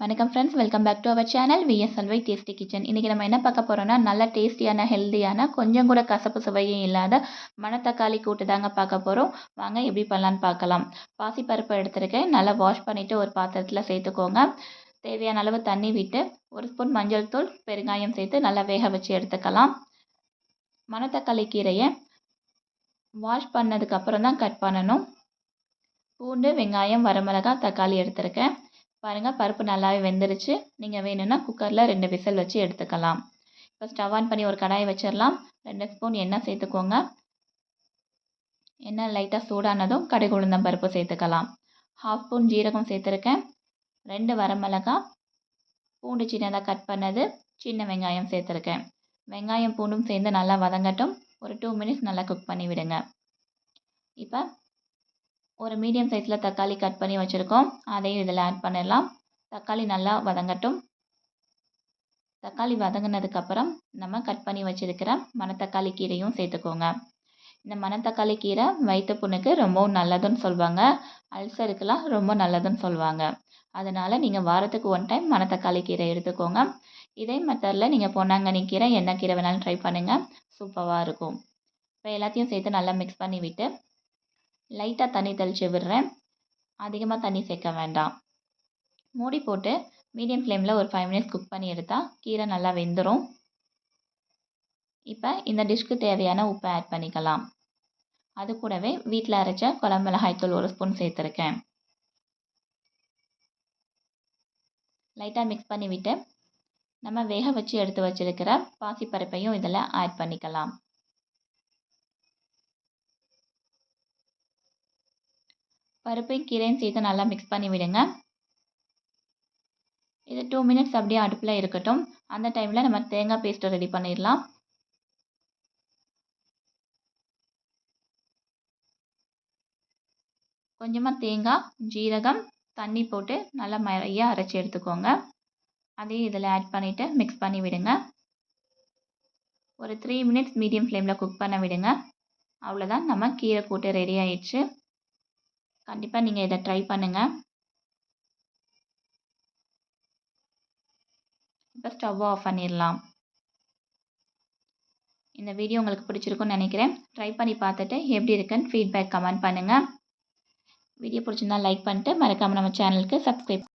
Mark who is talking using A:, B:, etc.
A: வணக்கம் friends welcome back to our channel விஎஸ்எல்வை tasty kitchen இன்றைக்கி நம்ம என்ன பார்க்க போகிறோம்னா நல்ல டேஸ்டியான ஹெல்த்தியான கொஞ்சம் கூட கசப்பு சுவையும் இல்லாத மணத்தக்காளி கூட்டு தாங்க பார்க்க போகிறோம் வாங்க எப்படி பண்ணலான்னு பார்க்கலாம். பாசிப்பருப்பு எடுத்துருக்கேன். நல்லா வாஷ் பண்ணிவிட்டு ஒரு பாத்திரத்தில் சேர்த்துக்கோங்க. தேவையான அளவு தண்ணி விட்டு ஒரு ஸ்பூன் மஞ்சள் தூள் பெருங்காயம் சேர்த்து நல்லா வேக வச்சு எடுத்துக்கலாம். மணத்தக்காளி கீரையை வாஷ் பண்ணதுக்கப்புறம் தான் கட் பண்ணணும். பூண்டு வெங்காயம் வரமிளகாய் தக்காளி எடுத்திருக்கேன். பாருங்கள் பருப்பு நல்லாவே வெந்துருச்சு. நீங்கள் வேணும்னா குக்கரில் ரெண்டு விசில் வச்சு எடுத்துக்கலாம். இப்போ ஸ்டவ் ஆன் பண்ணி ஒரு கடாயை வச்சிடலாம். ரெண்டு ஸ்பூன் எண்ணெய் சேர்த்துக்கோங்க. எண்ணெய் லைட்டாக சூடானதும் கடுகு உளுந்தம் பருப்பு சேர்த்துக்கலாம். ஹாஃப் ஸ்பூன் ஜீரகம் சேர்த்துருக்கேன். ரெண்டு வரமிளகாய். பூண்டு சின்னதாக கட் பண்ணது. சின்ன வெங்காயம் சேர்த்துருக்கேன். வெங்காயம் பூண்டும் சேர்ந்து நல்லா வதங்கட்டும். ஒரு டூ மினிட்ஸ் நல்லா குக் பண்ணி விடுங்க இப்போ ஒரு மீடியம் சைஸில் தக்காளி கட் பண்ணி வச்சுருக்கோம். அதையும் இதில் ஆட் பண்ணிடலாம். தக்காளி நல்லா வதங்கட்டும். தக்காளி வதங்கினதுக்கப்புறம் நம்ம கட் பண்ணி வச்சுருக்கிற மணத்தக்காளி கீரையும் சேர்த்துக்கோங்க. இந்த மணத்தக்காளி கீரை வயிற்று புண்ணுக்கு ரொம்பவும் நல்லதுன்னு சொல்லுவாங்க அல்சருக்கெலாம் ரொம்ப நல்லதுன்னு சொல்லுவாங்க அதனால் நீங்கள் வாரத்துக்கு ஒன் டைம் மணத்தக்காளி கீரை எடுத்துக்கோங்க. இதே மெத்தடில் நீங்கள் பொன்னாங்கண்ணி கீரை என்ன கீரை வேணாலும் ட்ரை பண்ணுங்கள் சூப்பராக இருக்கும். இப்போ எல்லாத்தையும் சேர்த்து நல்லா மிக்ஸ் பண்ணி விட்டு லைட்டாக தண்ணி தெளித்து விடுறேன். அதிகமாக தண்ணி சேர்க்க வேண்டாம். மூடி போட்டு மீடியம் ஃப்ளேமில் ஒரு ஃபைவ் மினிட்ஸ் குக் பண்ணி எடுத்தால் கீரை நல்லா வெந்துடும் இப்போ இந்த டிஷ்க்கு தேவையான உப்பை ஆட் பண்ணிக்கலாம். அது கூடவே வீட்டில் அரைச்ச குழம்பு மிளகாய்த்தூள் ஒரு ஸ்பூன் சேர்த்துருக்கேன். லைட்டாக மிக்ஸ் பண்ணிவிட்டு நம்ம வேக வச்சு எடுத்து வச்சுருக்கிற பாசிப்பருப்பையும் இதில் ஆட் பண்ணிக்கலாம். பருப்பையும் கீரையும் சேர்த்து நல்லா மிக்ஸ் பண்ணி விடுங்க. இது டூ மினிட்ஸ் அப்படியே அடுப்பில் இருக்கட்டும். அந்த டைமில் நம்ம தேங்காய் பேஸ்ட்டை ரெடி பண்ணிடலாம். கொஞ்சமாக தேங்காய் ஜீரகம் தண்ணி போட்டு நல்லா மறைய அரைச்சி எடுத்துக்கோங்க. அதையும் இதில் ஆட் பண்ணிவிட்டு மிக்ஸ் பண்ணி விடுங்க. ஒரு த்ரீ மினிட்ஸ் மீடியம் ஃப்ளேமில் குக் பண்ண விடுங்க. அவ்வளோதான் நம்ம கீரை கூட்டு ரெடி ஆயிடுச்சு. கண்டிப்பாக நீங்கள் இதை ட்ரை பண்ணுங்கள் இப்போ ஸ்டவ் ஆஃப் பண்ணிடலாம். இந்த வீடியோ உங்களுக்கு பிடிச்சிருக்குன்னு நினைக்கிறேன். ட்ரை பண்ணி பார்த்துட்டு எப்படி இருக்குன்னு ஃபீட்பேக் கமெண்ட் பண்ணுங்கள் வீடியோ பிடிச்சிருந்தா லைக் பண்ணிட்டு மறக்காமல் நம்ம சேனலுக்கு சப்ஸ்கிரைப்